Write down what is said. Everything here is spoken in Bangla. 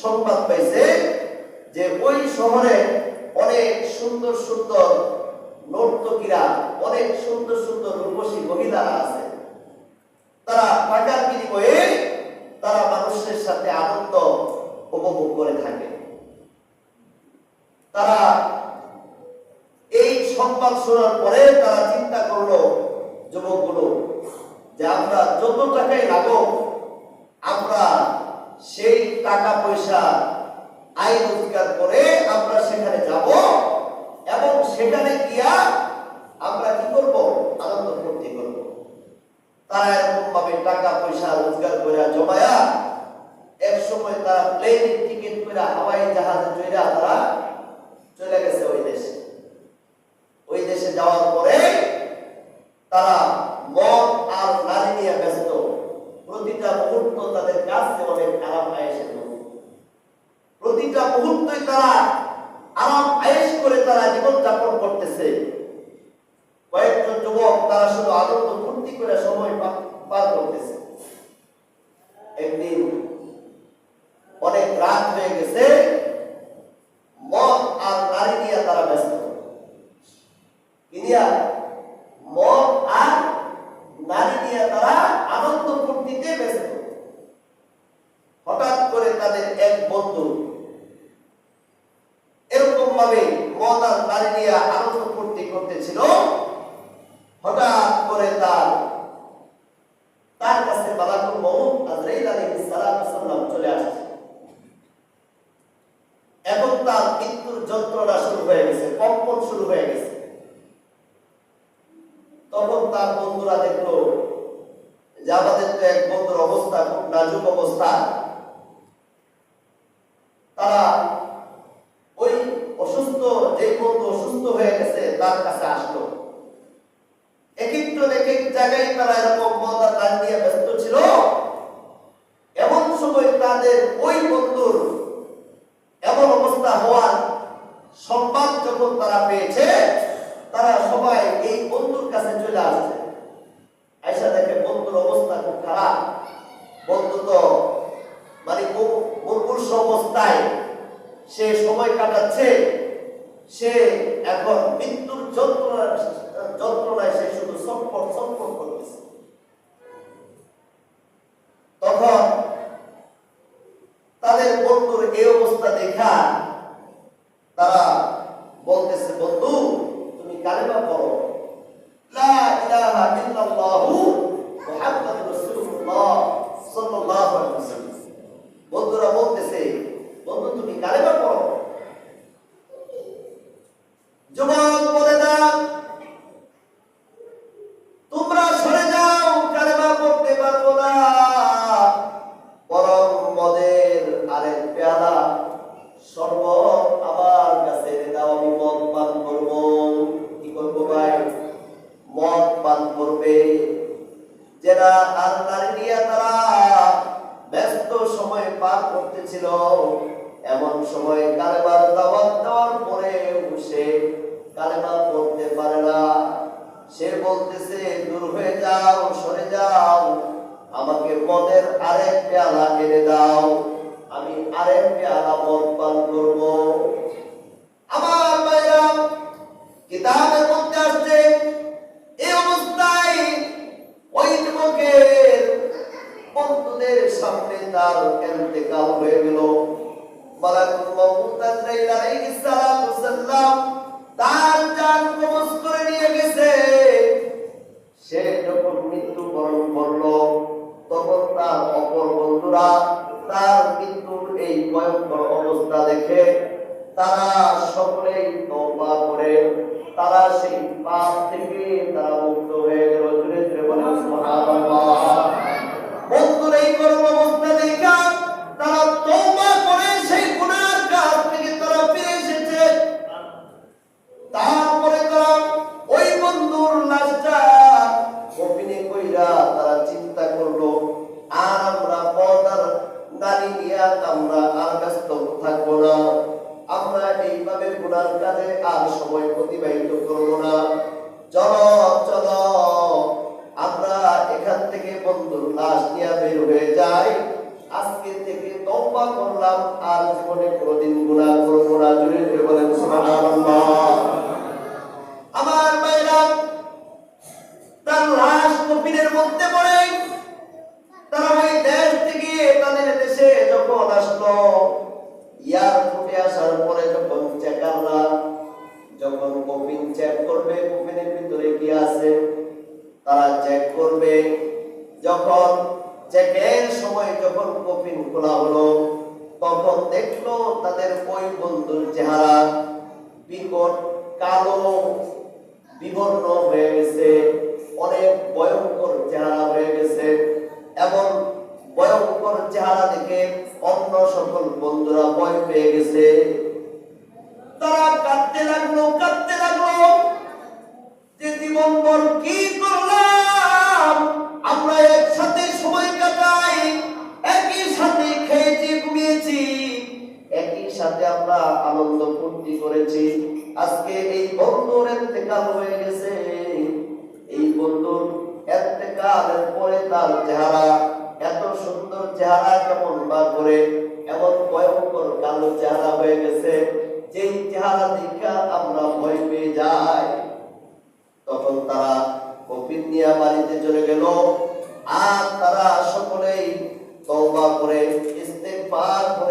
সংবাদ পাইছে যে ওই শহরে অনেক সুন্দর সুন্দর নর্তকীরা, অনেক সুন্দর সুন্দর রূপসী মহিলারা আছে। তারা টাকার বিনিময়ে তারা মানুষের সাথে আনন্দ উপভোগ করে থাকে। তারা এই সংবাদ শোনার পরে তারা চিন্তা করল, যুবকগুলো, যে আমরা যত টাকাই লাগুক আমরা সেই টাকা পয়সা আয় রোজগার করে আমরা সেখানে যাব এবং সেখানে গিয়া আমরা কি করব আনন্দ ফুর্তি করব তারা এরকম ভাবে টাকা পয়সা রোজগার করে জমায়া, এক সময় তারা প্লেনের টিকিট করে হাওয়াই জাহাজে চড়া তারা চলে গেছে ওই দেশে ওই দেশে যাওয়ার পরে তারা মদ আর নারী নিয়ে ব্যস্ত প্রতিটা মুহূর্ত তাদের কাছে অনেক আরাম আয়েসের মতো। প্রতিটা মুহূর্তই তারা আরাম আয়েস করে তারা জীবন যাপন করতেছে কয়েকজন যুবক তারা শুধু আনন্দ ফুর্তি করে সময় পা- পার করতেছে একদিন অনেক রাত হয়ে গেছে, মদ আর নারী নিয়ে তারা ব্যস্ত। কিনিয়া মদ আর নারী নিয়ে তারা আনন্দ ফুর্তিতে ব্যস্ত হঠাৎ করে তাদের এক বন্ধু এরকম ভাবে মদ আর নারী নিয়ে আনন্দ ফুর্তি করতেছিল হঠাৎ করে তার তার কাছে মালাকুল মউত আজরাইল আলাইহিস সালাম চলে আসছে এখন তার মৃত্যুর যন্ত্রণা শুরু হয়ে গেছে কম্পন শুরু হয়ে গেছে তখন তার বন্ধুরা দেখল যে আমাদের তো এক বন্ধুর অবস্থা খুব নাজুক অবস্থা। তারা ওই অসুস্থ, যে বন্ধু অসুস্থ হয়ে গেছে, তার কাছে আসলো। এক এক এক জায়গায় তারা এরকম ব্যস্ত ছিল। এমন সময় তাদের ওই বন্ধুর এমন অবস্থা হওয়ার সংবাদ যখন তারা পেয়েছে তারা সবাই এই বন্ধুর কাছে চলে আসছে। আয়সা দেখে বন্ধুর অবস্থা খুব খারাপ। বন্ধু তো মানে মুমূর্ষ অবস্থায় সে সময় কাটাচ্ছে। সে এখন মৃত্যুর যন্ত্রণা যন্ত্রণায় সে শুধু সম্পদ সম্পদ করতেছে। তখন তাদের বন্ধুর এই অবস্থা দেখা তারা বলতেছে, বন্ধু, তুমি কালেমা পড়ো লা ইলাহা ইল্লাল্লাহু মুহাম্মাদুর রাসূলুল্লাহ সাল্লাল্লাহু আলাইহি ওয়াসাল্লাম বন্ধুরা বলতেছে বন্ধু তুমি কালেমা পড়ো যুবক বলে দাও তোমরা সরে যাও কালেমা পড়তে পারব না বরং মদের আরেক পেয়ালা শরবত আমার কাছে দাও আমি মদ পান করব। কি করব ভাই? মদ পান করবে। যারা আর নিয়ে তারা ব্যস্ত সময় পার করতেছিল, এমন সময় কালেমার দাওয়াত দেওয়ার পরে সে কালেমা পড়তে পারে না। সে বলতেছে, দূর হয়ে যাও, সরে যাও, আমাকে মদের আরেক পেয়ালা এনে দাও। আমি আরেক পেয়ালা মদ পান করব। আমার ভাইরা কিতাবের মধ্যে আসছে এই অবস্থায় ওই যুবকের বন্ধুদের সামনে তার এন্তেকাল হয়ে গেল। মালাকুল মাউত আলাইহিস সালাতু সাল্লাম তার জান নিয়ে গেছে। সে যখন মৃত্যুবরণ করল, তখন তার অপর বন্ধুরা তার মৃত্যুর এই ভয়ঙ্কর অবস্থা দেখে তারা সকলেই তওবা করে। তারা সেই পাপ থেকে তারা মুক্ত হয়ে গেল। জুড়ে জুড়ে সুবহানাল্লাহ। বন্ধুর, এই করুণ অবস্থা গুনার কাজে আর সময় অতিবাহিত করব না। চলো চলো আমরা এখান থেকে বন্ধুর লাশ নিয়ে বের হয়ে যাই। আজকে থেকে তওবা করলাম, আর জীবনে কোনোদিন গুনাহ করব না। জুড়ে বলেন, সুবহানাল্লাহ। আমার ভাইরা তার লাশ কফিনের মধ্যে পড়ে। তারা ওই দেশ থেকে তাদের দেশে যখন আসলো, ইয়ার ফুটে আসার পরে যখন যখন কফিন খোলা হলো, তখন দেখল তাদের ওই বন্ধুর চেহারা বিকট, কালো, বিবর্ণ হয়ে গেছে, অনেক ভয়ঙ্কর চেহারা হয়ে গেছে এবং ভয়ঙ্কর চেহারা দেখে অন্য সকল বন্ধুরা ভয় পেয়ে গেছে। তারা কাঁদতে লাগল কাঁদতে লাগল যে দিবম্বর কি আনন্দ ফুর্তি করেছি। আজকে এই বন্ধুর এতেকাল হয়ে গেছে। এই বন্ধুর এতেকালের পরে তার চেহারা, এত সুন্দর চেহারা, কেমন বা করে, এমন ভয়ঙ্কর কালো চেহারা হয়ে গেছে। যেই চেহারা দেখা আমরা ভয় পেয়ে যাই। তখন তারা কফিন নিয়ে বাড়িতে চলে গেল। আর তারা সকলেই তওবা করে, ইস্তেগফার করে